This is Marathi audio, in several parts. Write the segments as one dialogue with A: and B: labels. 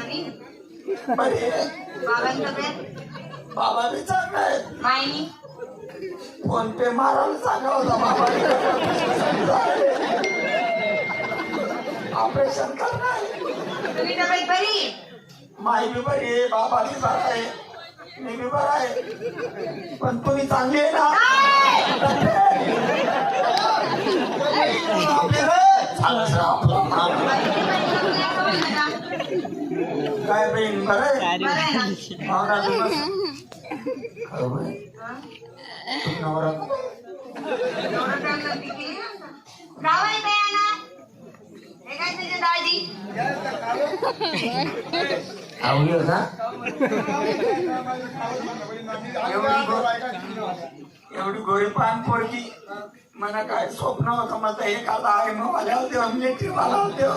A: आहे.
B: बाबांचं तब्येत
A: बाबा बी चांगला आहे
B: मायनी.
A: फोन पे मारायला सांगा होता बाबा ऑपरेशन करणार.
B: तुम्ही तब्येत बरी.
A: माई बी बरी आहे बाबा बी बरा आहे मी बी बरा आहे. पण तुम्ही चांगली आहे ना? नाव. काय बहीण बरं आहे
B: बरं आहे ना
A: नवरा बी बस. खरं बाई,
B: हा?
A: तू नवरा
B: एवढं time लागते की? जावई बाई हे काय तुझी दाजी
A: आवडी होता एवढी गो- एवढी गोरी पान पोरगी. मला काय स्वप्न होतं माझं एखादा आहे मग मला देव मिलिटरी मला देव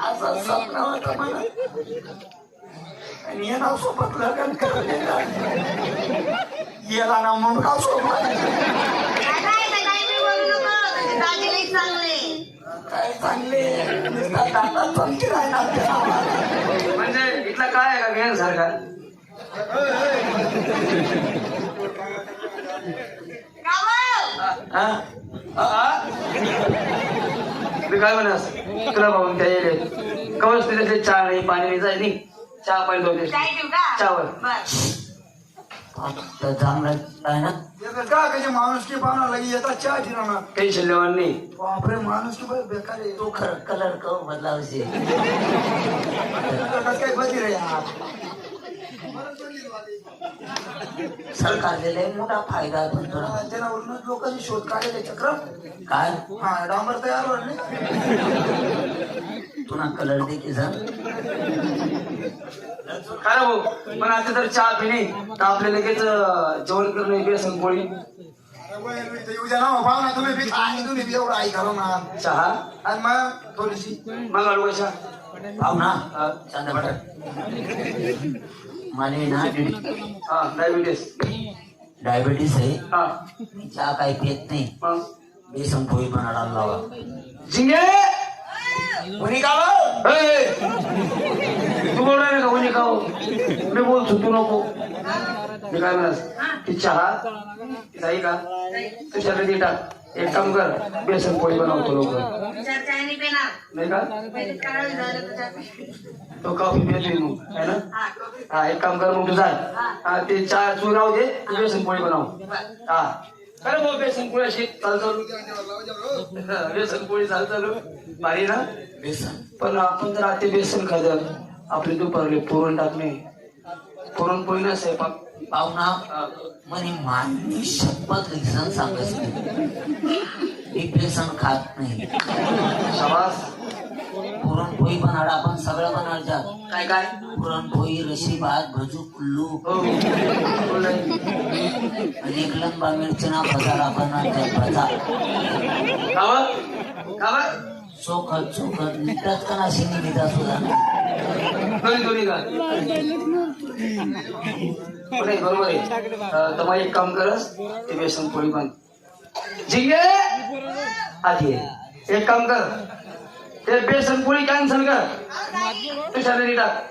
A: असं स्वप्न होतं मला. आणि येणार सोबत लग्न करून गेला ना मुलगा सोबत?
B: काय नाही ते काही बी बोलू नको. तुझी दाजी लई चांगली
A: चमकी राहणार.
C: म्हणजे इथला काय आहे का घेण सारखा?
B: गावं!
A: हा?
C: मी काय म्हणस तुला भाऊन त्या येईल कवच तिथे चहा नाही पाणी नाही जाय नाही चहा पाणी दोन.
B: बरं.
A: तर चांगलं आहे ना?
D: का? कशी माणूस की पाहुणा लगी येतात चहा ठिराणा
C: टेन्शन लेवल नाही.
D: बापरे माणूस की बेकार आहे.
A: तो खर कलर कव बदलावશે
D: कसं काय बधी रे यार?
A: सरकारले लय मोठा फायदा आहे पण
D: त्यांना उन्नत लोकांनी शोध काढले चक्र
A: काय?
D: हा डांबर तयार नाही.
A: तुला कलर दे की जा
C: खरं भाऊ पण आता तर चहा पिणे तर आपल्या लगेच जेवण करणे बेसन पोळी.
D: येऊ द्या ना. पाहुणा तुम्ही. बी आणि तुम्ही बी एवढं आई घालू ना
C: चहा?
D: आणि मग थोडीशी.
C: मग आलो
A: शांत बट मला ना
C: हा डायबिटीस
A: डायबिटीस आहे.
C: हा.
A: चहा काही पित नाही. बेसन पोळी बनाडा लावा.
C: झिंगे!
A: कोणी का
C: ए! तू बोल का कोणी खाऊ. मी बोलतो तू नको. मी काय म्हणस ती चहा? जाई का? तुझ्याकडे टाक एक काम कर बेसन पोळी बनवतो लोक
B: चार नाही
C: का? तो कॉफी पितोय मग है ना?
B: हा,
C: एक काम कर मग तू जाय हा ते चहा चू राहू दे तू बेसन पोळी बनव. हा. काय भाऊ बेसन पोळी अशी चाल चालू. बेसन पोळी चाल चालू. भारी ना?
A: बेसन.
C: पण आपण जर आता बेसन खाल्लं आपले दुपारले पुरण टाकणे. पुरणपोळी ना स्वयंपाक
A: पाहू ना
C: हा.
A: म्हणे मानवी शपथ लिसन सांगत बेसन खात नाही. पुरणपोळी बनाडा आपण सगळं बनाडतात
C: काय काय?
A: पुरणपोळी रशी भात भजू कुल्लू.
C: हो.
A: आणि एक लंबा मिरचना
C: खावं? खावं?
A: चोखत चोखत निघतात का ना शिंगी निघा सुद्धा?
C: दोन्ही बरोबर आहे अं, एक काम करस ते बेसन पोळी बांध. जिंगे? आधी एक काम कर. ते बेसन पोळी कॅन्सल कर. तुझ्या घरी टाक.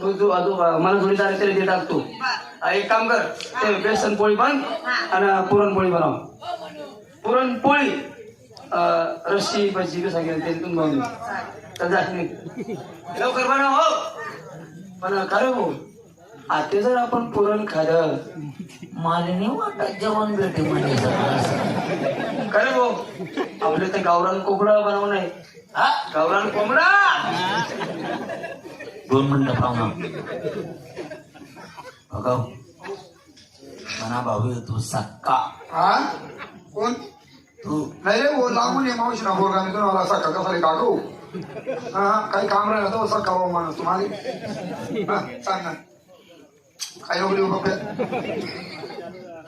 C: तू तू मला थोडी तारीख तरी ते टाक तू. एक काम कर. ते बेसन पोळी बांध आणि पुरणपोळी बनव. पुरणपोळी रस्सी भजी कसं गेलं ते तुम्ही बनवून तर जात नाही लवकर बनव हो. पण खरं भाऊ आता जर आपण पुरण खाल्लं
A: मालिनी वाटत जेवण भेटे म्हणजे.
C: खरं भाऊ आपलं ते गावरान कोंबडा बनवणं आहे.
A: हा?
C: गावरान कोंबडा.
A: दोन मिनिटं पाहू ना. बघाव मना भाऊ तू सक्का.
D: हा? कोण?
A: तू.
D: नाही रे वो लागून ये मावशी ना बोल मी तुम्हाला सका कसा रे काकू? हा हा, काही काम राहिलं तर सका भाऊ माणूस तुम्हाला हा सांग ना. काय कपडे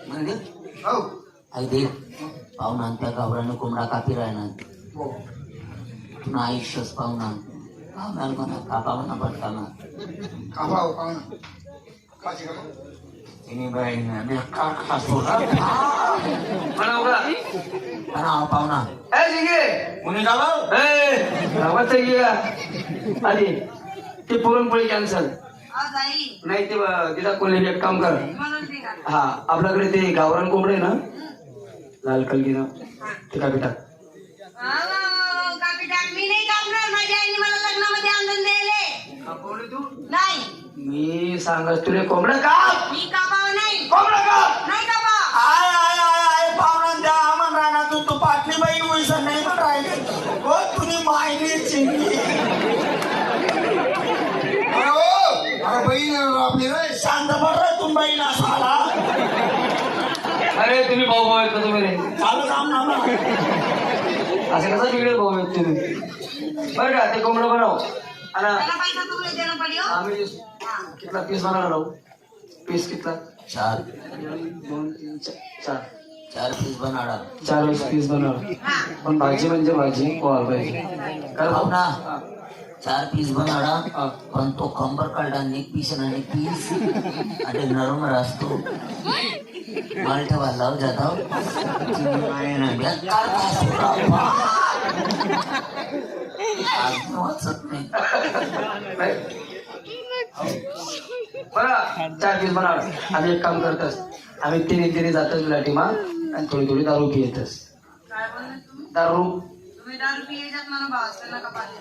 A: म्हणजे
D: हो.
A: आई दे पाहुणा त्या गावरानं कोंबडा कापी राहणार.
D: हो.
A: तुला आयुष्यच पाहुणा पाहुणार म्हणा कापा म्हणा पटकाना
D: कापा हो पाहुणा का
A: तिने बाईनं बेकार खासो
C: म्हणा उघडा
A: हा पाहुणा
C: ए जिगे
A: कुणी का भाऊ
C: ए नावाचं आहे का आधी ते पुरणपोळी कॅन्सल नाही ते तिला कोणी एक काम कर हा आपल्याकडे ते गावरान कोंबडे ना लाल कलगीनं ते काय टाक
B: कापी टाक मी नाही कापणार माझ्या आईने मला लग्नामध्ये आनंद दिले
C: तू
B: नाही
C: मी सांगत तुले कोंबडं का
B: मी कापावं नाही.
C: कोंबडं का
B: नाही कापा.
A: आय आय आय आय पाहुणा द्या म्हण राहणार तू तू पाटली बाई उलसन नाही म्हण राहिले. हो तुम्ही मायने चिंगी.
D: अरे हो अरे बहीण आपली रे
A: शांत पड रे तुम्ही बाईला साला
C: अरे तुम्ही भाऊ भाऊ का तुम्ही रे?
A: चालू काम ना.
C: असं कसं वेगळे भाऊ आहेत तुम्ही? बरं का ते कोंबडं बनव. आणि
B: त्याला पैसा तुला देणं पडियो
C: आम्ही कितला पीस बनवणार राहू पीस कितला?
A: चार.
C: दोन तीन चार. चार.
A: पीस बनाडा
C: चार वेळेस पीस बनवणार.
B: हा
C: पण भाजी म्हणजे भाजी पोहायला पाहिजे. काय भाऊ
A: ना.
C: हा.
A: चार पीस बनाडा
C: हा.
A: पण तो कंबर काढला एक पीस आणि पीस आणि नरम असतो माल ठेवा लाव जातो. खासो राव. आज वाचत नाही.
C: बरं चार पीस बनवणार आम्ही एक काम करतस. आम्ही तिने तिने जातच लाटीमा आणि थोडी थोडी दारू पियतस
B: काय बोलले तुम्ही
C: दारू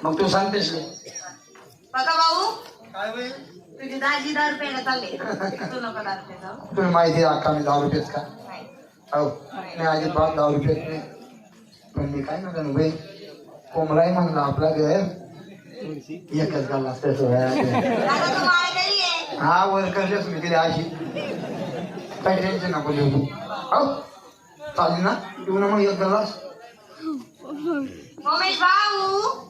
C: मग तू सांगतेस
B: बघा भाऊ तुझी दाजी दारू प्यायला चालले तू नको दारू प्यायला जाऊ.
D: तुम्ही माहिती आहे अक्का मी दहा रुपयेच का?
B: नाही.
D: हो मी अजिबात दहा रुपयेच नाही. पण मी काय म्हणतो बाई? कोंबडाही म्हणलं आपला घर एकच गाला त्याचं हा वर करले तुम्ही केली अशी. काही टेन्शन नको देऊ तू हो चालेल ना? देऊ ना मग एक गलास.
B: भाऊ.